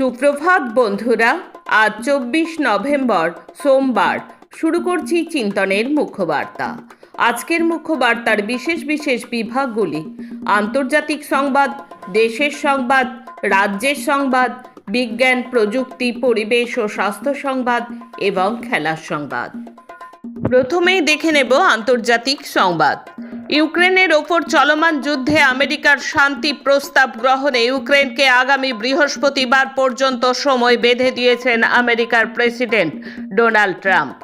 সুপ্রভাত বন্ধুরা, আজ চব্বিশ নভেম্বর, সোমবার। শুরু করছি চিন্তনের মুখ্যবার্তা আজকের মুখ্যবার্তার বিশেষ বিশেষ বিভাগগুলি আন্তর্জাতিক সংবাদ, দেশের সংবাদ, রাজ্যের সংবাদ, বিজ্ঞান, প্রযুক্তি, পরিবেশ ও স্বাস্থ্য সংবাদ এবং খেলার সংবাদ। প্রথমেই দেখে নেব আন্তর্জাতিক সংবাদ। ইউক্রেনের ওপর চলমান যুদ্ধে আমেরিকার শান্তি প্রস্তাব গ্রহণে ইউক্রেনকে আগামী বৃহস্পতিবার পর্যন্ত সময় বেঁধে দিয়েছেন আমেরিকার প্রেসিডেন্ট ডোনাল্ড ট্রাম্প।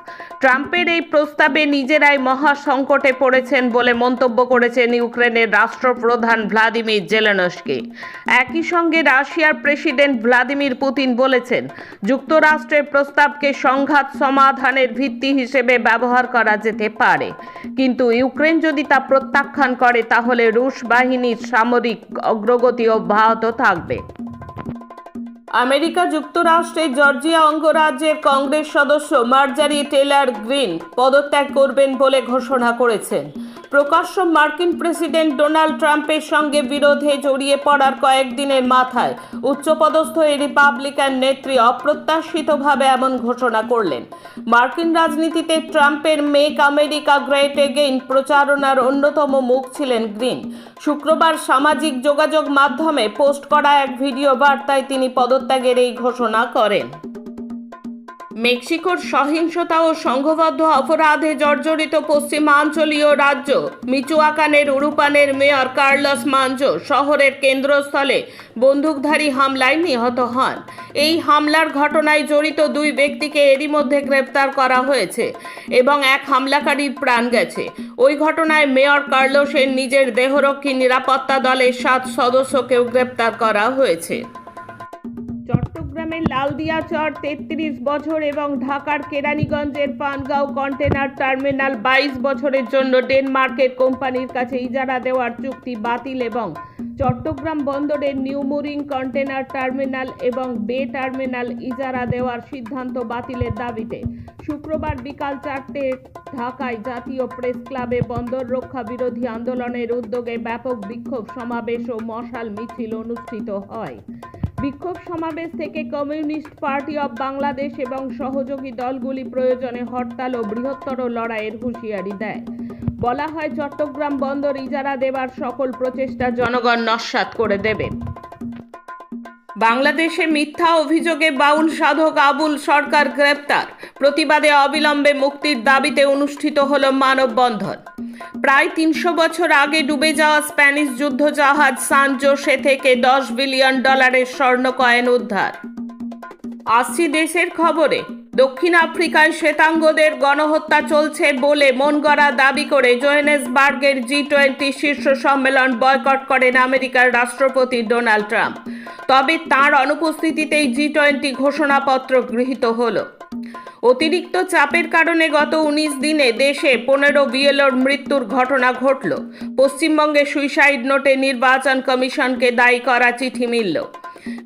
ট্রাম্পের এই প্রস্তাবে নিজেরাই মহা সংকটে পড়েছেন বলে মন্তব্য করেছেন ইউক্রেনের রাষ্ট্রপ্রধান ভ্লাদিমির জেলেনস্কি। একই সঙ্গে রাশিয়ার প্রেসিডেন্ট ভ্লাদিমির পুতিন বলেছেন, যুক্তরাষ্ট্রের প্রস্তাবকে সংঘাত সমাধানের ভিত্তি হিসেবে ব্যবহার করা যেতে পারে। কিন্তু ইউক্রেন যদি তা প্রত্যাখ্যান করে, তাহলে রুশ বাহিনীর সামরিক অগ্রগতি অব্যাহত থাকবে। আমেরিকা যুক্তরাষ্ট্রের জর্জিয়া অঙ্গরাজ্যের কংগ্রেস সদস্য মার্জারি টেলার গ্রিন পদত্যাগ করবেন বলে ঘোষণা করেছেন। প্রকাশ্য মার্কিন প্রেসিডেন্ট ডোনাল্ড ট্রাম্পের সঙ্গে বিরোধে জড়িয়ে পড়ার কয়েকদিনের মাথায় উচ্চপদস্থ এই রিপাবলিকান নেত্রী অপ্রত্যাশিতভাবে এমন ঘোষণা করলেন। মার্কিন রাজনীতিতে ট্রাম্পের মেক আমেরিকা গ্রেট এগেইন প্রচারণার অন্যতম মুখ ছিলেন গ্রিন। শুক্রবার সামাজিক যোগাযোগ মাধ্যমে পোস্ট করা এক ভিডিও বার্তায় তিনি পদত্যাগের এই ঘোষণা করেন। মেক্সিকোর সহিংসতা ও সংঘবদ্ধ অপরাধে জর্জরিত পশ্চিমাঞ্চলীয় রাজ্য মিচুয়াকানের উরুপানের মেয়র কার্লস মাঞ্জো শহরের কেন্দ্রস্থলে বন্দুকধারী হামলায় নিহত হন। এই হামলার ঘটনায় জড়িত দুই ব্যক্তিকে এরই মধ্যে গ্রেপ্তার করা হয়েছে এবং এক হামলাকারীর প্রাণ গেছে। ওই ঘটনায় মেয়র কার্লোসের নিজের দেহরক্ষী নিরাপত্তা দলের সাত সদস্যকেও গ্রেপ্তার করা হয়েছে। চট্টগ্রামের লালদিয়া চর তেত্রিশ বছর এবং ঢাকার কেরানীগঞ্জের পানগাঁও কন্টেনার টার্মিনাল বাইশ বছরের জন্য ডেনমার্কের কোম্পানির কাছে ইজারা দেওয়ার চুক্তি বাতিল এবং চট্টগ্রাম বন্দরের নিউমুরিং কন্টেনার টার্মিনাল এবং বে টার্মিনাল ইজারা দেওয়ার সিদ্ধান্ত বাতিলের দাবিতে শুক্রবার বিকাল চারটে ঢাকায় জাতীয় প্রেস ক্লাবে বন্দর রক্ষা বিরোধী আন্দোলনের উদ্যোগে ব্যাপক বিক্ষোভ, সমাবেশ ও মশাল মিছিল অনুষ্ঠিত হয়। বিক্ষোভ সমাবেশ থেকে কমিউনিস্ট পার্টি অব বাংলাদেশ এবং সহযোগী দলগুলি প্রয়োজনে হরতাল ও বৃহত্তর লড়াইয়ের হুঁশিয়ারি দেয়। বলা হয়, চট্টগ্রাম বন্দর ইজারা দেবার সকল প্রচেষ্টা জনগণ নস্বাত করে দেবে। বাংলাদেশে মিথ্যা অভিযোগে বাউল সাধক আবুল সরকার গ্রেপ্তার। প্রতিবাদে অবিলম্বে মুক্তির দাবিতে অনুষ্ঠিত হল মানববন্ধন। প্রায় তিনশো বছর আগে ডুবে যাওয়া স্প্যানিশ যুদ্ধজাহাজ সান জোসে থেকে দশ বিলিয়ন ডলারের স্বর্ণ কয়েন উদ্ধার। আসছি দেশের খবরে। দক্ষিণ আফ্রিকায় শ্বেতাঙ্গদের গণহত্যা চলছে বলে মন গড়া দাবি করে জোহেনেসবার্গের জি টোয়েন্টি শীর্ষ সম্মেলন বয়কট করেন আমেরিকার রাষ্ট্রপতি ডোনাল্ড ট্রাম্প। তবে তার অনুপস্থিতিতেই জি টোয়েন্টি ঘোষণাপত্র গৃহীত হলো। অতিরিক্ত চাপের কারণে গত উনিশ দিনে দেশে পনেরো বিএলওর মৃত্যুর ঘটনা ঘটল। পশ্চিমবঙ্গে সুইসাইড নোটে নির্বাচন কমিশনকে দায়ী করা চিঠি মিলল।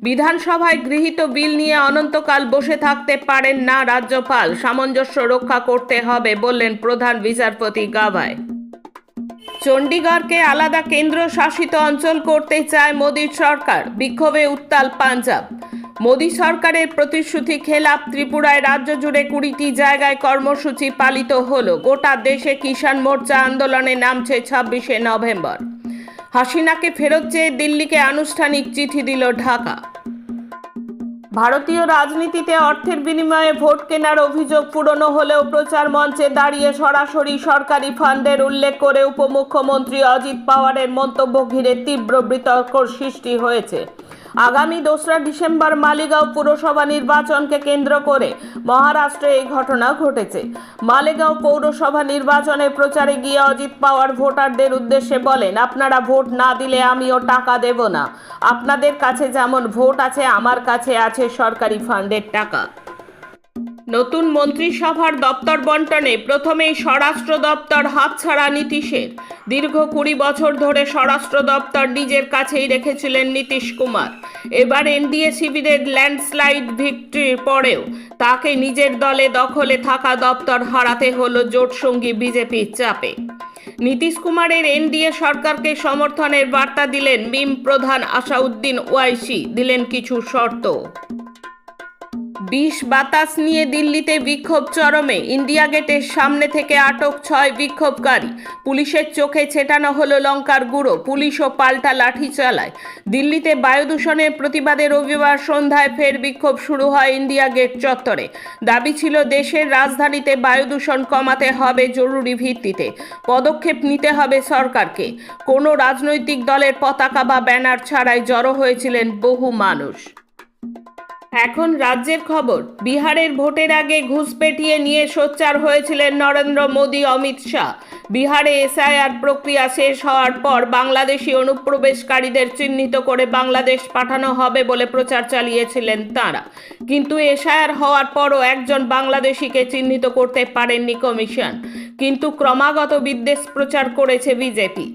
বিধানসভায় গৃহীত বিল নিয়ে অনন্তকাল বসে থাকতে পারেন না রাজ্যপাল। সামঞ্জস্য রক্ষা করতে হবে বললেন প্রধান বিচারপতি গাভায় চণ্ডীগড়কে আলাদা কেন্দ্র শাসিত অঞ্চল করতে চায় মোদীর সরকার। বিক্ষোভে উত্তাল পাঞ্জাব। মোদী সরকারের প্রতিশ্রুতি খেলাপ ত্রিপুরায় রাজ্য জুড়ে কুড়িটি জায়গায় কর্মসূচি পালিত হলো। গোটা দেশে কিষাণ মোর্চা আন্দোলনে নামছে ছাব্বিশে নভেম্বর। হাসিনাকে ফেরত চেয়ে দিল্লিকে আনুষ্ঠানিক চিঠি দিল ঢাকা। ভারতীয় রাজনীতিতে অর্থের বিনিময়ে ভোট কেনার অভিযোগ পূরণ হলেও প্রচার মঞ্চে দাঁড়িয়ে সরাসরি সরকারি ফান্ডের উল্লেখ করে উপমুখ্যমন্ত্রী অজিত পাওয়ারের মন্তব্য ঘিরে তীব্র বিতর্ক সৃষ্টি হয়েছে। আগামী দোসরা ডিসেম্বর মালিগাঁও পুরসভা নির্বাচনকে কেন্দ্র করে মহারাষ্ট্রে এই ঘটনা ঘটেছে। মালেগাঁও পৌরসভা নির্বাচনে প্রচারে গিয়ে অজিত পাওয়ার ভোটারদের উদ্দেশ্যে বলেন, আপনারা ভোট না দিলে আমিও টাকা দেব না। আপনাদের কাছে যেমন ভোট আছে, আমার কাছে আছে সরকারি ফান্ডের টাকা। নতুন মন্ত্রিসভার দপ্তর বন্টনে প্রথমেই স্বরাষ্ট্র দপ্তর হাতছাড়া নীতিশের। দীর্ঘ কুড়ি বছর ধরে স্বরাষ্ট্র দপ্তর নিজের কাছেই রেখেছিলেন নীতিশ কুমার। এবার এনডিএ শিবিরের ল্যান্ডস্লাইড ভিক্টরির পরেও তাকে নিজের দলে দখলে থাকা দপ্তর হারাতে হলো জোটসঙ্গী বিজেপির চাপে। নীতিশ কুমারের এনডিএ সরকারকে সমর্থনের বার্তা দিলেন মিম প্রধান আসাউদ্দিন ওয়াইসি। দিলেন কিছু শর্ত। বিষ বাতাস নিয়ে দিল্লিতে বিক্ষোভ চরমে। ইন্ডিয়া গেটের সামনে থেকে আটক ছয় বিক্ষোভকারী। পুলিশের চোখে ছেটানো হলো লঙ্কার গুঁড়ো। পুলিশও পাল্টা লাঠি চালায়। দিল্লিতে বায়ু দূষণের প্রতিবাদে রবিবার সন্ধ্যায় ফের বিক্ষোভ শুরু হয় ইন্ডিয়া গেট চত্বরে। দাবি ছিল, দেশের রাজধানীতে বায়ু দূষণ কমাতে হবে জরুরি ভিত্তিতে। পদক্ষেপ নিতে হবে সরকারকে। কোনো রাজনৈতিক দলের পতাকা বা ব্যানার ছাড়াই জড়ো হয়েছিলেন বহু মানুষ। এখন রাজ্যের খবর, বিহারের ভোটের আগে ঘুষ পেটিয়ে নিয়ে সোচ্চার হয়েছিলেন নরেন্দ্র মোদী, অমিত শাহ। বিহারে এসআইআর প্রক্রিয়া শেষ হওয়ার পর বাংলাদেশি অনুপ্রবেশকারীদের চিহ্নিত করে বাংলাদেশ পাঠানো হবে বলে প্রচার চালিয়েছিলেন তাঁরা। কিন্তু এসআইআর হওয়ার পরও একজন বাংলাদেশিকে চিহ্নিত করতে পারেননি কমিশন। কিন্তু ক্রমাগত বিদ্বেষ প্রচার করেছে বিজেপি।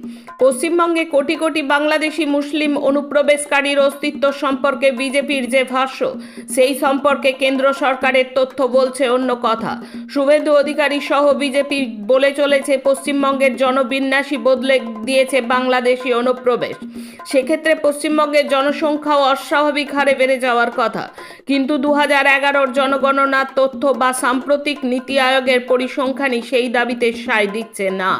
পশ্চিমবঙ্গে কোটি কোটি বাংলাদেশি মুসলিম অনুপ্রবেশকারীর অস্তিত্ব সম্পর্কে বিজেপির যে ভাষ্য, সেই সম্পর্কে কেন্দ্র সরকারের তথ্য বলছে অন্য কথা। শুভেন্দু অধিকারী সহ বিজেপি বলে চলেছে, পশ্চিমবঙ্গের জনবিন্যাসই বদলে দিয়েছে বাংলাদেশি অনুপ্রবেশ। সেক্ষেত্রে পশ্চিমবঙ্গের জনসংখ্যাও অস্বাভাবিক হারে বেড়ে যাওয়ার কথা। কিন্তু দু হাজার এগারোর জনগণনার তথ্য বা সাম্প্রতিক নীতি আয়োগের পরিসংখ্যানই সেই দাবিতে সায় দিচ্ছে না।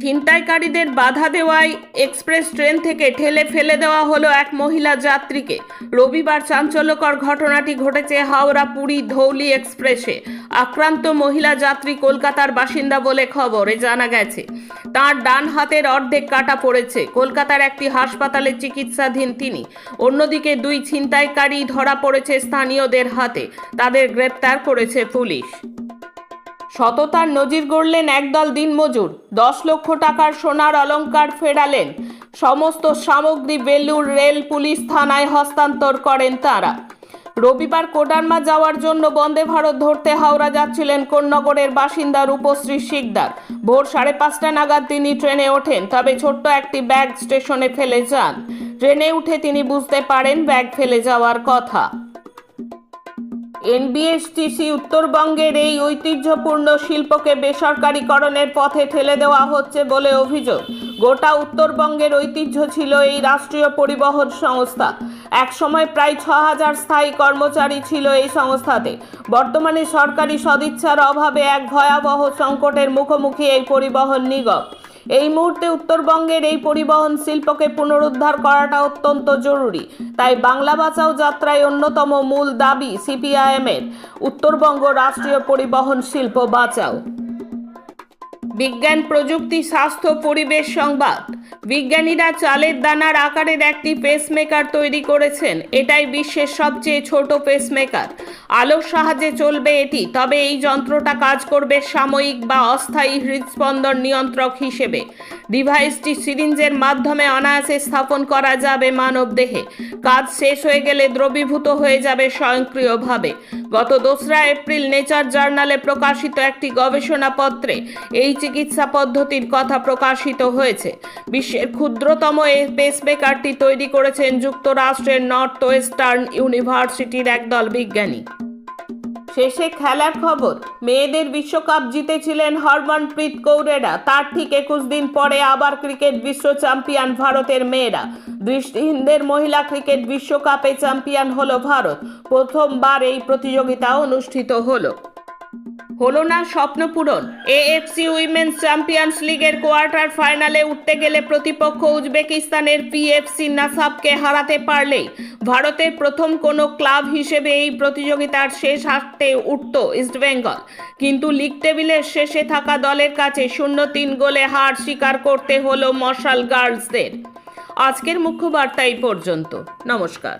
ছিনতাইকারীদের বাধা দেওয়ায় এক্সপ্রেস ট্রেন থেকে ঠেলে ফেলে দেওয়া হলো এক মহিলা যাত্রীকে। রবিবার চাঞ্চল্যকর ঘটনাটি ঘটেছে হাওড়া পুরী ধৌলি এক্সপ্রেসে। আক্রান্ত মহিলা যাত্রী কলকাতার বাসিন্দা বলে খবরে জানা গেছে। তার ডান হাতের অর্ধেক কাটা পড়েছে। কলকাতার একটি হাসপাতালে চিকিৎসাধীন তিনি। অন্যদিকে দুই ছিনতাইকারী ধরা পড়েছে স্থানীয়দের হাতে। তাদের গ্রেপ্তার করেছে পুলিশ। সততার নজির গড়লেন একদল দিনমজুর। দশ লক্ষ টাকার সোনার অলঙ্কার ফেরালেন। সমস্ত সামগ্রী বেলুর রেল, পুলিশ থানায় হস্তান্তর করেন তারা। রবিবার কোডারমা যাওয়ার জন্য বন্দে ভারত ধরতে হাওড়া যাচ্ছিলেন কোন্নগরের বাসিন্দা রূপশ্রী শিকদার। ভোর সাড়ে পাঁচটা নাগাদ তিনি ট্রেনে ওঠেন, তবে ছোট্ট একটি ব্যাগ স্টেশনে ফেলে যান। ট্রেনে উঠে তিনি বুঝতে পারেন ব্যাগ ফেলে যাওয়ার কথা। এনবিএসটিসি উত্তরবঙ্গের এই ঐতিহ্যপূর্ণ শিল্পকে বেসরকারীকরণের পথে ঠেলে দেওয়া হচ্ছে বলে অভিযোগ। গোটা উত্তরবঙ্গের ঐতিহ্য ছিল এই রাষ্ট্রীয় পরিবহন সংস্থা। একসময় প্রায় ছ হাজার স্থায়ী কর্মচারী ছিল এই সংস্থাতে। বর্তমানে সরকারি সদিচ্ছার অভাবে এক ভয়াবহ সংকটের মুখোমুখি এই পরিবহন নিগম। এই মুহূর্তে উত্তরবঙ্গের এই পরিবহন শিল্পকে পুনরুদ্ধার করাটা অত্যন্ত জরুরি। তাই বাংলা বাঁচাও যাত্রায় অন্যতম মূল দাবি সিপিআইএমের। উত্তরবঙ্গ রাষ্ট্রীয় পরিবহন শিল্প বাঁচাও। বিজ্ঞান, প্রযুক্তি, স্বাস্থ্য, পরিবেশ সংবাদ। বিজ্ঞানীরা চালের দানার আকারের একটি পেসমেকার তৈরি করেছেন। এটাই বিশ্বের সবচেয়ে ছোট পেসমেকার আলোর সাহায্যে চলবে এটি, তবে এই যন্ত্রটা কাজ করবে সাময়িক বা অস্থায়ী হৃদস্পন্দন নিয়ন্ত্রক হিসেবে। ডিভাইসটি সিরিঞ্জের মাধ্যমে অনায়াসে স্থাপন করা যাবে মানব দেহে। কাজ শেষ হয়ে গেলে দ্রবীভূত হয়ে যাবে স্বয়ংক্রিয়ভাবে। গত দোসরা এপ্রিল নেচার জার্নালে প্রকাশিত একটি গবেষণাপত্রে এই চিকিৎসা পদ্ধতির কথা প্রকাশিত হয়েছে। বিশ্বের ক্ষুদ্রতম এই পেসমেকারটি তৈরি করেছেন যুক্তরাষ্ট্রের নর্থ ওয়েস্টার্ন ইউনিভার্সিটির একদল বিজ্ঞানী। শেষে খেলার খবর, মেয়েদের বিশ্বকাপ জিতেছিলেন হরমনপ্রীত কৌরেরা। তার ঠিক একুশ দিন পরে আবার ক্রিকেট বিশ্ব চ্যাম্পিয়ন ভারতের মেয়েরা। দৃষ্টিহীনদের মহিলা ক্রিকেট বিশ্বকাপে চ্যাম্পিয়ন হলো ভারত। প্রথমবার এই প্রতিযোগিতা অনুষ্ঠিত হলো। হলো না স্বপ্ন পূরণ? এএফসি উইমেন্স চ্যাম্পিয়ন্স লিগের কোয়ার্টার ফাইনালে উঠতে গেলে প্রতিপক্ষ উজবেকিস্তানের পিএফসি নাসাবকে হারাতে পারলেই ভারতের প্রথম কোনো ক্লাব হিসেবে এই প্রতিযোগিতার শেষ হাতে উঠত ইস্টবেঙ্গল কিন্তু লিগ টেবিলের শেষে থাকা দলের কাছে শূন্য তিন গোলে হার স্বীকার করতে হলো মশাল গার্লসদের। আজকের মুখ্য বার্তা এই পর্যন্ত। নমস্কার।